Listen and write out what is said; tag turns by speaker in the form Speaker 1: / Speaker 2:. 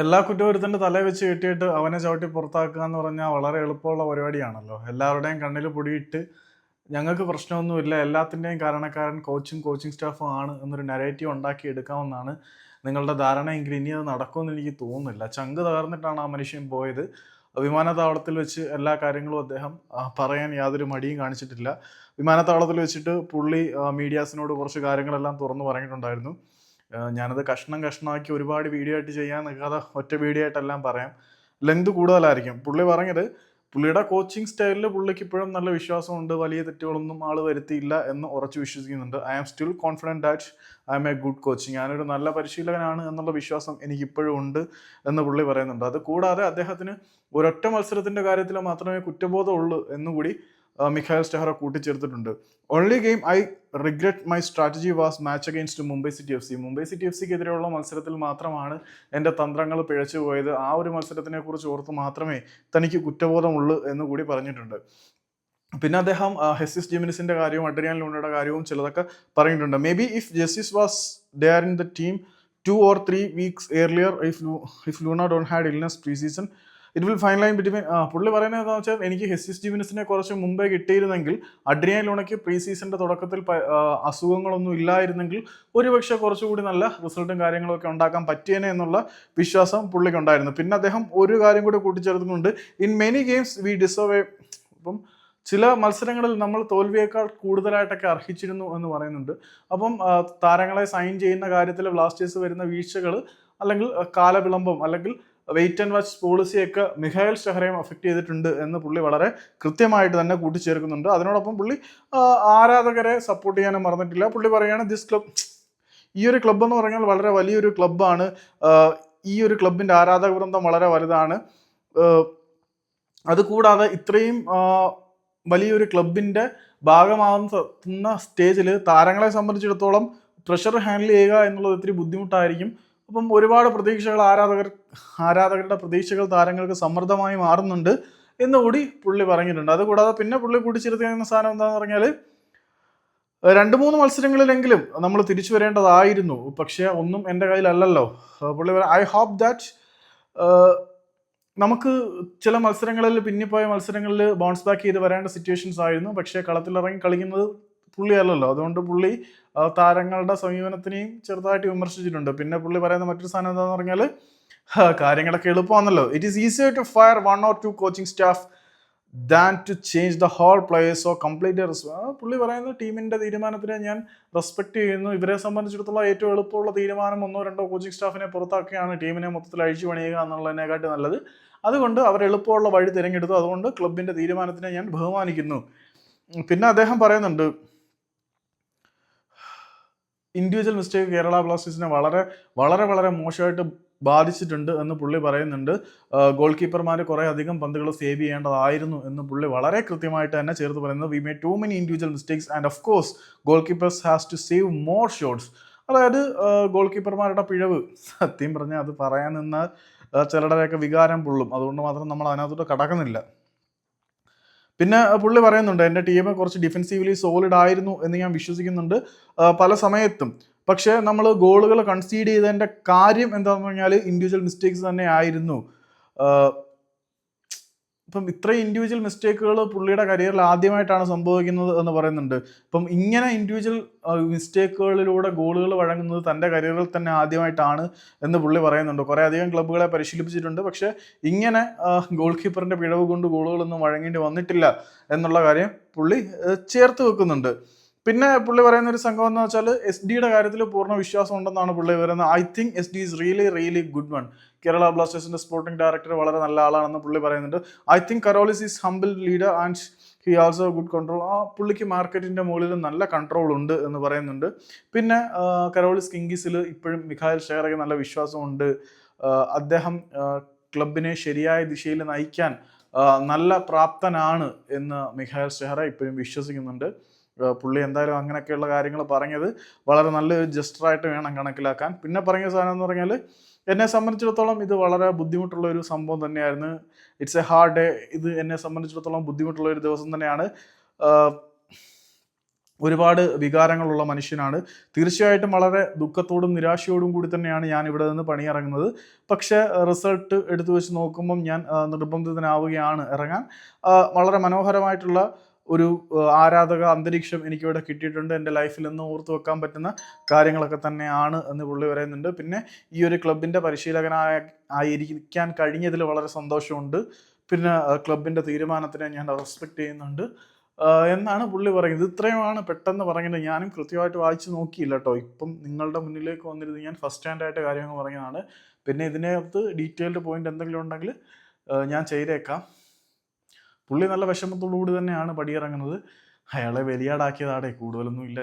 Speaker 1: എല്ലാ കുറ്റകൃത്യത്തിന്റെ തല വെച്ച് കെട്ടിയിട്ട് അവനെ ചവിട്ടി പുറത്താക്കുക എന്ന് പറഞ്ഞാൽ വളരെ എളുപ്പമുള്ള പരിപാടിയാണല്ലോ. എല്ലാവരുടെയും കണ്ണിൽ പൊടിയിട്ട് ഞങ്ങൾക്ക് പ്രശ്നമൊന്നുമില്ല. എല്ലാത്തിന്റെയും കാരണക്കാരൻ കോച്ചും കോച്ചിങ് സ്റ്റാഫും ആണ് എന്നൊരു നെറേറ്റീവ് ഉണ്ടാക്കി എടുക്കാമെന്നാണ് നിങ്ങളുടെ ധാരണ. ധാരണയെങ്കിൽ ഇനി അത് നടക്കുമെന്ന് എനിക്ക് തോന്നുന്നില്ല. ചങ്ക് തകർന്നിട്ടാണ് ആ മനുഷ്യൻ പോയത്. വിമാനത്താവളത്തിൽ വെച്ച് എല്ലാ കാര്യങ്ങളും അദ്ദേഹം പറയാൻ യാതൊരു മടിയും കാണിച്ചിട്ടില്ല. വിമാനത്താവളത്തിൽ വെച്ചിട്ട് പുള്ളി മീഡിയാസിനോട് കുറച്ച് കാര്യങ്ങളെല്ലാം തുറന്നു പറഞ്ഞിട്ടുണ്ടായിരുന്നു. ഞാനത് കഷ്ണം കഷ്ണമാക്കി ഒരുപാട് വീഡിയോ ആയിട്ട് ചെയ്യാൻ നിൽക്കാതെ ഒറ്റ വീഡിയോ ആയിട്ടെല്ലാം പറയാം. ലെങ്ത് കൂടുതലായിരിക്കും. പുള്ളി പറഞ്ഞത് പുള്ളിയുടെ കോച്ചിങ് സ്റ്റൈലിൽ പുള്ളിക്ക് ഇപ്പോഴും നല്ല വിശ്വാസമുണ്ട്. വലിയ തെറ്റുകളൊന്നും ആൾ വരുത്തിയില്ല എന്ന് ഉറച്ചു വിശ്വസിക്കുന്നുണ്ട്. I am still confident that I'm a good coaching ഞാനൊരു നല്ല പരിശീലകനാണ് എന്നുള്ള വിശ്വാസം എനിക്ക് ഇപ്പോഴും ഉണ്ട് എന്ന് പുള്ളി പറയുന്നുണ്ട്. അത് കൂടാതെ അദ്ദേഹത്തിന് ഒരൊറ്റ മത്സരത്തിന്റെ കാര്യത്തിൽ മാത്രമേ കുറ്റബോധമുള്ളൂ എന്നുകൂടി Mikael Stahre കൂട്ടിച്ചേർത്തിട്ടുണ്ട്. Only game I regret my strategy was match against Mumbai City F C Mumbai City F സിക്കെതിരെയുള്ള മത്സരത്തിൽ മാത്രമാണ് എന്റെ തന്ത്രങ്ങൾ പിഴച്ചു പോയത്. ആ ഒരു മത്സരത്തിനെ കുറിച്ച് ഓർത്ത് മാത്രമേ തനിക്ക് കുറ്റബോധമുള്ളൂ എന്ന് കൂടി പറഞ്ഞിട്ടുണ്ട്. പിന്നെ അദ്ദേഹം ഹെസിസ് ജിമിനിസിന്റെ കാര്യവും അഡ്രിയാൻ ലൂണയുടെ കാര്യവും ചിലതൊക്കെ പറഞ്ഞിട്ടുണ്ട്. Maybe if justice was there in the team two or three weeks earlier if if Luna don't had illness pre season it will fine line between പുള്ളി പറയുന്നത് എന്താണെന്ന് വെച്ചാൽ എനിക്ക് ഹെസിസ് ജിമിനിസിനെ കുറച്ച് മുമ്പേ കിട്ടിയിരുന്നെങ്കിൽ അഡ്രിയാൻ ലോണയ്ക്ക് പ്രീ സീസണിന്റെ തുടക്കത്തിൽ അസുഖങ്ങളൊന്നും ഇല്ലായിരുന്നെങ്കിൽ ഒരുപക്ഷെ കുറച്ചുകൂടി നല്ല റിസൾട്ടും കാര്യങ്ങളൊക്കെ ഉണ്ടാക്കാൻ പറ്റിയേനെ എന്നുള്ള വിശ്വാസം പുള്ളിക്ക് ഉണ്ടായിരുന്നു. പിന്നെ അദ്ദേഹം ഒരു കാര്യം കൂടി കൂട്ടിച്ചേർത്തുന്നുണ്ട് in many games we deserve അപ്പം ചില മത്സരങ്ങളിൽ നമ്മൾ തോൽവിയേക്കാൾ കൂടുതലായിട്ടൊക്കെ അർഹിച്ചിരുന്നു എന്ന് പറയുന്നുണ്ട്. അപ്പം താരങ്ങളെ സൈൻ ചെയ്യുന്ന കാര്യത്തിൽ ബ്ലാസ്റ്റേഴ്സ് വരുന്ന വീഴ്ചകൾ അല്ലെങ്കിൽ കാലവിളംബം അല്ലെങ്കിൽ വെയിറ്റ് ആൻഡ് വാച്ച് പോളിസിയൊക്കെ മിഹായൽ ഷഹറയും അഫക്റ്റ് ചെയ്തിട്ടുണ്ട് എന്ന് പുള്ളി വളരെ കൃത്യമായിട്ട് തന്നെ കൂട്ടിച്ചേർക്കുന്നുണ്ട്. അതിനോടൊപ്പം പുള്ളി ആരാധകരെ സപ്പോർട്ട് ചെയ്യാനും മറന്നിട്ടില്ല. പുള്ളി പറയുകയാണ് ദിസ് ക്ലബ് ഈ ഒരു ക്ലബ്ബ് എന്ന് പറഞ്ഞാൽ വളരെ വലിയൊരു ക്ലബ്ബാണ് ഈ ഒരു ക്ലബിന്റെ ആരാധക വൃന്ദം വളരെ വലുതാണ്. അതുകൂടാതെ ഇത്രയും വലിയൊരു ക്ലബിന്റെ ഭാഗമാകുന്ന സ്റ്റേജിൽ താരങ്ങളെ സംബന്ധിച്ചിടത്തോളം പ്രഷർ ഹാൻഡിൽ ചെയ്യുക എന്നുള്ളത് ഇത്തിരി ബുദ്ധിമുട്ടായിരിക്കും. അപ്പം ഒരുപാട് പ്രതീക്ഷകൾ ആരാധകർ ആരാധകരുടെ പ്രതീക്ഷകൾ താരങ്ങൾക്ക് സമ്മർദ്ദമായി മാറുന്നുണ്ട് എന്നുകൂടി പുള്ളി പറഞ്ഞിട്ടുണ്ട്. അതുകൂടാതെ പിന്നെ പുള്ളി കൂട്ടിച്ചേർത്തിരിക്കുന്ന സാധനം എന്താണെന്ന് പറഞ്ഞാൽ രണ്ട് മൂന്ന് മത്സരങ്ങളിലെങ്കിലും നമ്മൾ തിരിച്ചു വരേണ്ടതായിരുന്നു. പക്ഷേ ഒന്നും എന്റെ കയ്യിലല്ലല്ലോ. പുള്ളി ഐ ഹോപ്പ് ദാറ്റ് നമുക്ക് ചില മത്സരങ്ങളിൽ പിന്നിപ്പോയ മത്സരങ്ങളിൽ ബൗൺസ് ബാക്ക് ചെയ്ത് വരേണ്ട സിറ്റുവേഷൻസ് ആയിരുന്നു. പക്ഷേ കളത്തിലിറങ്ങി കളിക്കുന്നത് പുള്ളിയല്ലല്ലോ. അതുകൊണ്ട് പുള്ളി താരങ്ങളുടെ സമീപനത്തിനെയും ചെറുതായിട്ട് വിമർശിച്ചിട്ടുണ്ട്. പിന്നെ പുള്ളി പറയുന്ന മറ്റൊരു സാധനം എന്താണെന്ന് പറഞ്ഞാൽ കാര്യങ്ങളൊക്കെ എളുപ്പമാണല്ലോ. It is easier to fire one or two coaching staff than to change the whole players complete പുള്ളി പറയുന്ന ടീമിന്റെ തീരുമാനത്തിനെ ഞാൻ റെസ്പെക്ട് ചെയ്യുന്നു. ഇവരെ സംബന്ധിച്ചിടത്തോളം ഏറ്റവും എളുപ്പമുള്ള തീരുമാനം ഒന്നോ രണ്ടോ കോച്ചിങ് സ്റ്റാഫിനെ പുറത്താക്കുകയാണ്. ടീമിനെ മൊത്തത്തിൽ അഴിച്ചു പണിയുക എന്നുള്ളതിനെക്കാട്ടി നല്ലത്. അതുകൊണ്ട് അവർ എളുപ്പമുള്ള വഴി തിരഞ്ഞെടുത്തു. അതുകൊണ്ട് ക്ലബിന്റെ തീരുമാനത്തിനെ ഞാൻ ബഹുമാനിക്കുന്നു. പിന്നെ അദ്ദേഹം പറയുന്നുണ്ട് ഇൻഡിവിജ്വൽ മിസ്റ്റേക്ക് കേരള ബ്ലാസ്റ്റേഴ്സിനെ വളരെ വളരെ വളരെ മോശമായിട്ട് ബാധിച്ചിട്ടുണ്ട് എന്ന് പുള്ളി പറയുന്നുണ്ട്. ഗോൾ കീപ്പർമാർ കുറേ അധികം പന്തുകൾ സേവ് ചെയ്യേണ്ടതായിരുന്നു എന്ന് പുള്ളി വളരെ കൃത്യമായിട്ട് തന്നെ ചേർത്ത് പറയുന്നത്. We may to many individual mistakes and of course goal keepers has to save more shots അതായത് ഗോൾ കീപ്പർമാരുടെ പിഴവ്. സത്യം പറഞ്ഞാൽ അത് പറയാൻ നിന്നാൽ ചിലരുടെയൊക്കെ വികാരം പുള്ളും. അതുകൊണ്ട് മാത്രം നമ്മൾ അതിനകത്തോട്ട് കടക്കുന്നില്ല. പിന്നെ പുള്ളി പറയുന്നുണ്ട് എന്റെ ടീം കുറച്ച് ഡിഫെൻസീവ്ലി സോളിഡ് ആയിരുന്നു എന്ന് ഞാൻ വിശ്വസിക്കുന്നുണ്ട് പല സമയത്തും. പക്ഷേ നമ്മൾ ഗോളുകൾ കൺസീഡ് ചെയ്തതിന്റെ കാര്യം എന്താണെന്ന് പറഞ്ഞാൽ ഇൻഡിവിജ്വൽ മിസ്റ്റേക്സ് തന്നെ ആയിരുന്നു. ഇപ്പം ഇത്രയും ഇൻഡിവിജ്വൽ മിസ്റ്റേക്കുകൾ പുള്ളിയുടെ കരിയറിൽ ആദ്യമായിട്ടാണ് സംഭവിക്കുന്നത് എന്ന് പറയുന്നുണ്ട്. ഇപ്പം ഇങ്ങനെ ഇൻഡിവിജ്വൽ മിസ്റ്റേക്കുകളിലൂടെ ഗോളുകൾ വഴങ്ങുന്നത് തന്റെ കരിയറിൽ തന്നെ ആദ്യമായിട്ടാണ് എന്ന് പുള്ളി പറയുന്നുണ്ട്. കുറേ അധികം ക്ലബ്ബുകളെ പരിശീലിപ്പിച്ചിട്ടുണ്ട്. പക്ഷേ ഇങ്ങനെ ഗോൾ കീപ്പറിന്റെ പിഴവ് കൊണ്ട് ഗോളുകളൊന്നും വഴങ്ങേണ്ടി വന്നിട്ടില്ല എന്നുള്ള കാര്യം പുള്ളി ചേർത്ത് വെക്കുന്നുണ്ട്. പിന്നെ പുള്ളി പറയുന്ന ഒരു സംഭവം എന്ന് വെച്ചാൽ എസ് ഡിയുടെ കാര്യത്തിൽ പൂർണ വിശ്വാസം ഉണ്ടെന്നാണ് പുള്ളി പറയുന്നത്. I think S D is really really good one Kerala ബ്ലാസ്റ്റേഴ്സിന്റെ സ്പോർട്ടിംഗ് ഡയറക്ടർ വളരെ നല്ല ആളാണെന്ന് പുള്ളി പറയുന്നുണ്ട്. I think Karolis is humble leader and he also good control ആ പുള്ളിക്ക് മാർക്കറ്റിന്റെ മുകളിൽ നല്ല കൺട്രോൾ ഉണ്ട് എന്ന് പറയുന്നുണ്ട്. പിന്നെ കരോളിസ് കിങ്കിസിൽ ഇപ്പോഴും മിഖായൽ ഷെയറൊക്കെ നല്ല വിശ്വാസമുണ്ട് അദ്ദേഹം ക്ലബിനെ ശരിയായ ദിശയിൽ നയിക്കാൻ നല്ല പ്രാപ്തനാണ് എന്ന് മിഖായൽ ഷെഹറ ഇപ്പോഴും വിശ്വസിക്കുന്നുണ്ട്. പുള്ളി എന്തായാലും അങ്ങനെയൊക്കെയുള്ള കാര്യങ്ങൾ പറഞ്ഞത് വളരെ നല്ലൊരു ജസ്റ്ററായിട്ട് വേണം കണക്കിലാക്കാൻ. പിന്നെ പറഞ്ഞ സാധനം എന്ന് പറഞ്ഞാൽ എന്നെ സംബന്ധിച്ചിടത്തോളം ഇത് വളരെ ബുദ്ധിമുട്ടുള്ള ഒരു സംഭവം തന്നെയായിരുന്നു. ഇറ്റ്സ് എ ഹാർഡ് ഡേ ഇത് എന്നെ സംബന്ധിച്ചിടത്തോളം ബുദ്ധിമുട്ടുള്ള ഒരു ദിവസം തന്നെയാണ്. ഒരുപാട് വികാരങ്ങളുള്ള മനുഷ്യനാണ്. തീർച്ചയായിട്ടും വളരെ ദുഃഖത്തോടും നിരാശയോടും കൂടി തന്നെയാണ് ഞാൻ ഇവിടെ നിന്ന് പണിയിറങ്ങുന്നത്. പക്ഷേ റിസൾട്ട് എടുത്തു വെച്ച് നോക്കുമ്പം ഞാൻ നിർബന്ധിതനാവുകയാണ് ഇറങ്ങാൻ. വളരെ മനോഹരമായിട്ടുള്ള ഒരു ആരാധക അന്തരീക്ഷം എനിക്കിവിടെ കിട്ടിയിട്ടുണ്ട്. എന്റെ ലൈഫിൽ നിന്ന് ഓർത്തു വെക്കാൻ പറ്റുന്ന കാര്യങ്ങളൊക്കെ തന്നെയാണ് എന്ന് പുള്ളി പറയുന്നുണ്ട്. പിന്നെ ഈ ഒരു ക്ലബിന്റെ പരിശീലകനായ ആയിരിക്കാൻ കഴിഞ്ഞതിൽ വളരെ സന്തോഷമുണ്ട്. പിന്നെ ക്ലബിന്റെ തീരുമാനത്തിനെ ഞാൻ റെസ്പെക്റ്റ് ചെയ്യുന്നുണ്ട്. എന്നാണ് പുള്ളി പറയുന്നത്. ഇത്രയുമാണ് പെട്ടെന്ന് പറയുന്നത് ഞാനും കൃത്യമായിട്ട് വായിച്ച് നോക്കിയില്ല കേട്ടോ. ഇപ്പം നിങ്ങളുടെ മുന്നിലേക്ക് വന്നിരുന്നത് ഞാൻ ഫസ്റ്റ് ഹാൻഡ് ആയിട്ട് കാര്യങ്ങൾ പറഞ്ഞതാണ്. പിന്നെ ഇതിനകത്ത് ഡീറ്റെയിൽഡ് പോയിന്റ് എന്തെങ്കിലും ഉണ്ടെങ്കിൽ ഞാൻ ചെയ്തേക്കാം. പുള്ളി നല്ല വിഷമത്തോടു കൂടി തന്നെയാണ് പടിയിറങ്ങുന്നത്. അയാളെ വലിയാടാക്കിയതാടെ കൂടുതലൊന്നും ഇല്ല